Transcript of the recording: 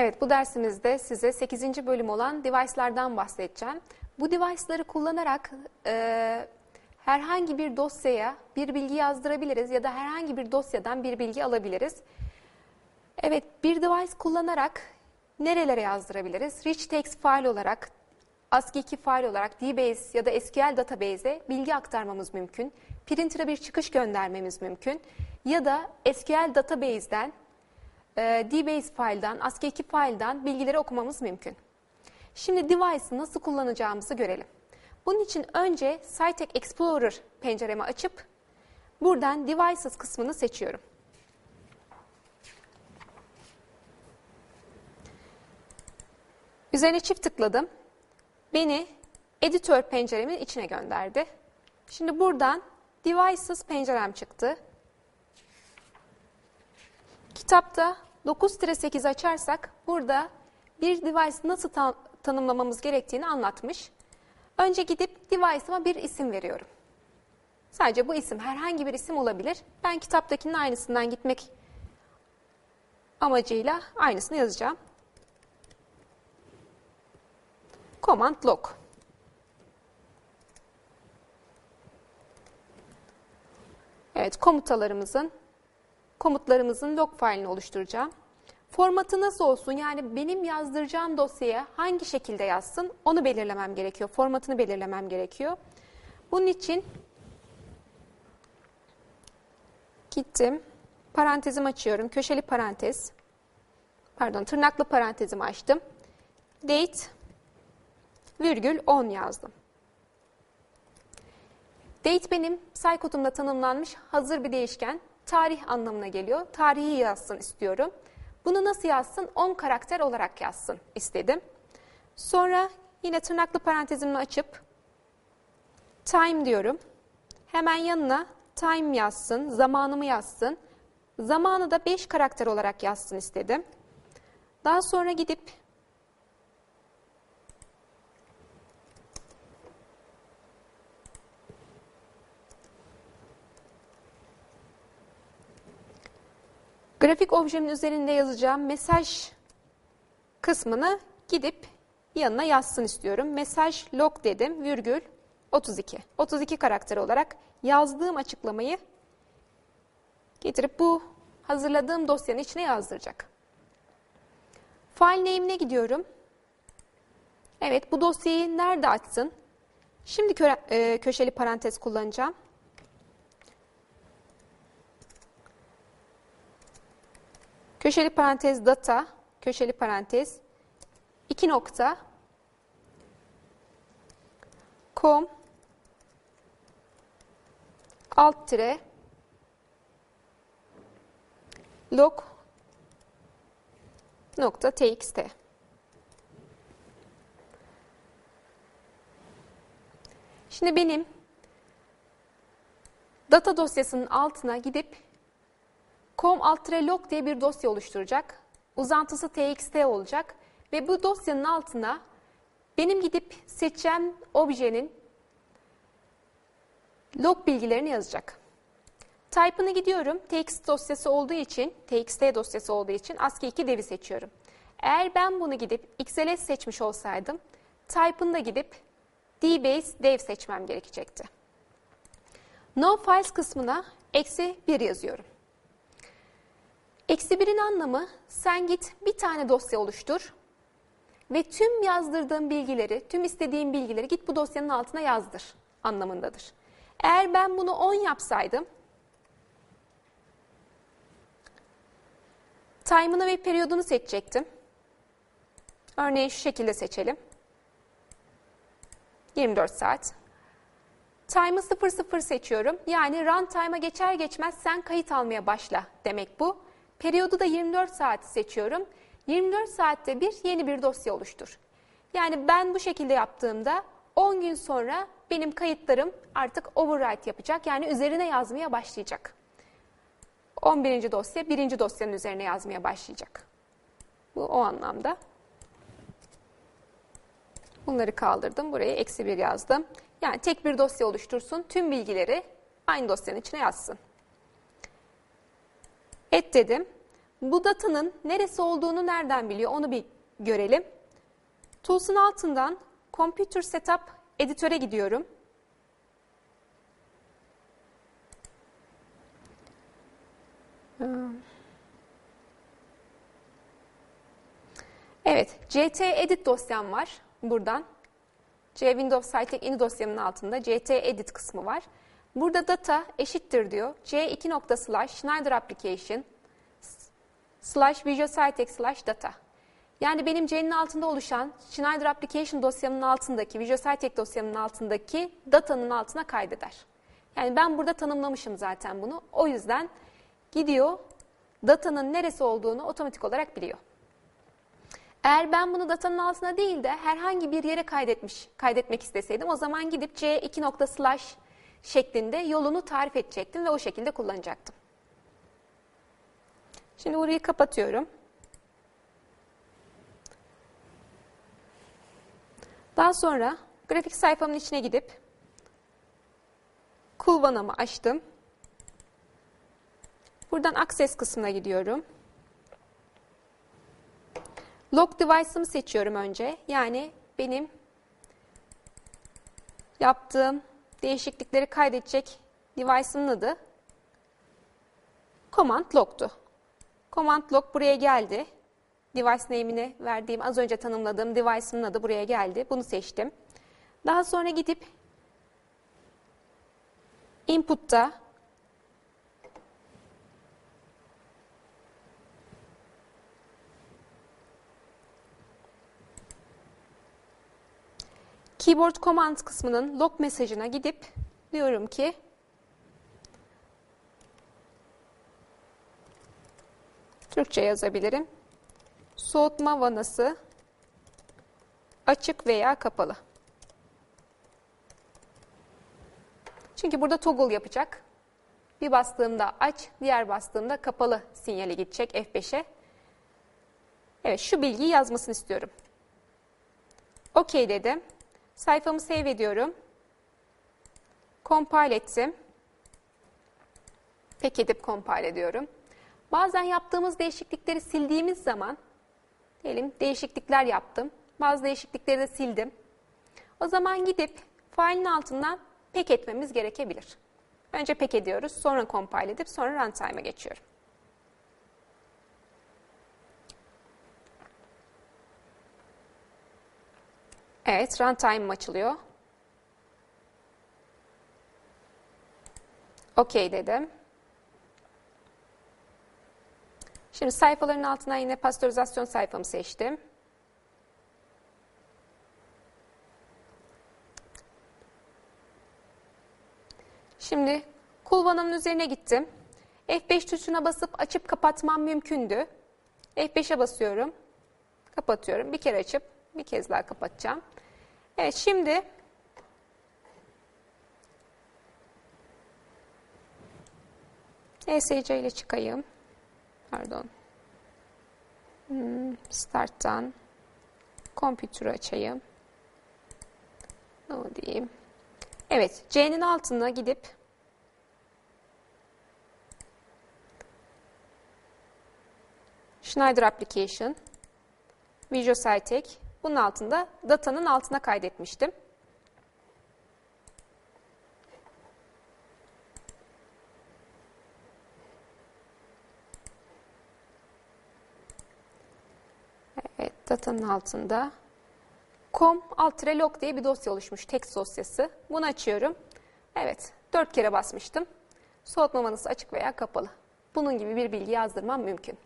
Evet, bu dersimizde size 8. bölüm olan device'lardan bahsedeceğim. Bu device'ları kullanarak e, herhangi bir dosyaya bir bilgi yazdırabiliriz ya da herhangi bir dosyadan bir bilgi alabiliriz. Evet, bir device kullanarak nerelere yazdırabiliriz? Rich text file olarak, ASCII2 file olarak DBase ya da SQL database'e bilgi aktarmamız mümkün. Printer'a bir çıkış göndermemiz mümkün. Ya da SQL database'den e, DBase file'dan, ASCII2 file'dan bilgileri okumamız mümkün. Şimdi device'ı nasıl kullanacağımızı görelim. Bunun için önce Cytek Explorer penceremi açıp buradan Devices kısmını seçiyorum. Üzerine çift tıkladım. Beni editör penceremin içine gönderdi. Şimdi buradan Devices pencerem çıktı. Kitapta 9-8 açarsak burada bir device nasıl ta tanımlamamız gerektiğini anlatmış. Önce gidip device'ıma bir isim veriyorum. Sadece bu isim herhangi bir isim olabilir. Ben kitaptakinin aynısından gitmek amacıyla aynısını yazacağım. Command log. Evet, komutalarımızın komutlarımızın log failini oluşturacağım. Formatı nasıl olsun? Yani benim yazdıracağım dosyaya hangi şekilde yazsın? Onu belirlemem gerekiyor. Formatını belirlemem gerekiyor. Bunun için gittim. Parantezimi açıyorum. Köşeli parantez. Pardon, tırnaklı parantezimi açtım. Date virgül 10 yazdım. Date benim saykotumda tanımlanmış hazır bir değişken. Tarih anlamına geliyor. Tarihi yazsın istiyorum. Bunu nasıl yazsın? 10 karakter olarak yazsın istedim. Sonra yine tırnaklı parantezimi açıp time diyorum. Hemen yanına time yazsın, zamanımı yazsın. Zamanı da 5 karakter olarak yazsın istedim. Daha sonra gidip Grafik objemin üzerinde yazacağım mesaj kısmını gidip yanına yazsın istiyorum. Mesaj log dedim, virgül 32. 32 karakter olarak yazdığım açıklamayı getirip bu hazırladığım dosyanın içine yazdıracak. File name'ine gidiyorum. Evet, bu dosyayı nerede açsın? Şimdi e, köşeli parantez kullanacağım. Köşeli parantez data, köşeli parantez, iki nokta, com, alt tire, log, nokta txt. Şimdi benim data dosyasının altına gidip com log diye bir dosya oluşturacak. Uzantısı txt olacak ve bu dosyanın altına benim gidip seçeceğim objenin log bilgilerini yazacak. Type'ını gidiyorum. TXT dosyası olduğu için, TXT dosyası olduğu için ASCII2 dev'i seçiyorum. Eğer ben bunu gidip XLS seçmiş olsaydım, type'ını da gidip dbase dev seçmem gerekecekti. No files kısmına eksi 1 yazıyorum. Eksi birin anlamı sen git bir tane dosya oluştur ve tüm yazdırdığın bilgileri, tüm istediğin bilgileri git bu dosyanın altına yazdır anlamındadır. Eğer ben bunu 10 yapsaydım, time'ını ve periyodunu seçecektim. Örneğin şu şekilde seçelim. 24 saat. Time'ı 00 seçiyorum. Yani runtime'a geçer geçmez sen kayıt almaya başla demek bu. Periyodu da 24 saati seçiyorum. 24 saatte bir yeni bir dosya oluştur. Yani ben bu şekilde yaptığımda 10 gün sonra benim kayıtlarım artık overwrite yapacak. Yani üzerine yazmaya başlayacak. 11. dosya birinci dosyanın üzerine yazmaya başlayacak. Bu o anlamda. Bunları kaldırdım. Buraya eksi bir yazdım. Yani tek bir dosya oluştursun. Tüm bilgileri aynı dosyanın içine yazsın. Et dedim. bu datanın neresi olduğunu nereden biliyor onu bir görelim. Tools'un altından Computer Setup editöre gidiyorum. Evet, CT Edit dosyam var buradan. C Windows Cytek ini dosyamın altında CT Edit kısmı var. Burada data eşittir diyor. C2 nokta slash Schneider Application slash Visual Cytek slash data. Yani benim C'nin altında oluşan Schneider Application dosyamın altındaki, Visual Cytek dosyamın altındaki datanın altına kaydeder. Yani ben burada tanımlamışım zaten bunu. O yüzden gidiyor datanın neresi olduğunu otomatik olarak biliyor. Eğer ben bunu datanın altına değil de herhangi bir yere kaydetmiş, kaydetmek isteseydim o zaman gidip C2 nokta slash şeklinde yolunu tarif edecektim ve o şekilde kullanacaktım. Şimdi burayı kapatıyorum. Daha sonra grafik sayfamın içine gidip kullanımı açtım. Buradan Access kısmına gidiyorum. Log device'ımı seçiyorum önce. Yani benim yaptığım değişiklikleri kaydedecek device'ımın adı command log'tu. Command log buraya geldi. Device name'ini verdiğim, az önce tanımladığım device'ımın adı buraya geldi. Bunu seçtim. Daha sonra gidip input'ta Keyboard Command kısmının log mesajına gidip diyorum ki Türkçe yazabilirim. Soğutma vanası açık veya kapalı. Çünkü burada toggle yapacak. Bir bastığımda aç, diğer bastığımda kapalı sinyali gidecek F5'e. Evet şu bilgiyi yazmasını istiyorum. OK dedim. Sayfamı save ediyorum. Compile ettim. Pek edip compile ediyorum. Bazen yaptığımız değişiklikleri sildiğimiz zaman, diyelim değişiklikler yaptım. Bazı değişiklikleri de sildim. O zaman gidip failin altından pek etmemiz gerekebilir. Önce pek ediyoruz, sonra compile edip sonra runtime'a geçiyorum. Evet, runtime açılıyor. OK dedim. Şimdi sayfaların altına yine pastörizasyon sayfamı seçtim. Şimdi kulvanımın üzerine gittim. F5 tuşuna basıp açıp kapatmam mümkündü. F5'e basıyorum. Kapatıyorum. Bir kere açıp bir kez daha kapatacağım. Evet şimdi ESC ile çıkayım. Pardon. Hmm, start'tan kompütürü açayım. Ne diyeyim? Evet, C'nin altına gidip Schneider Application, Visual Cytek, bunun altında datanın altına kaydetmiştim. Evet, datanın altında com alt diye bir dosya oluşmuş, text dosyası. Bunu açıyorum. Evet, dört kere basmıştım. Soğutma vanası açık veya kapalı. Bunun gibi bir bilgi yazdırmam mümkün.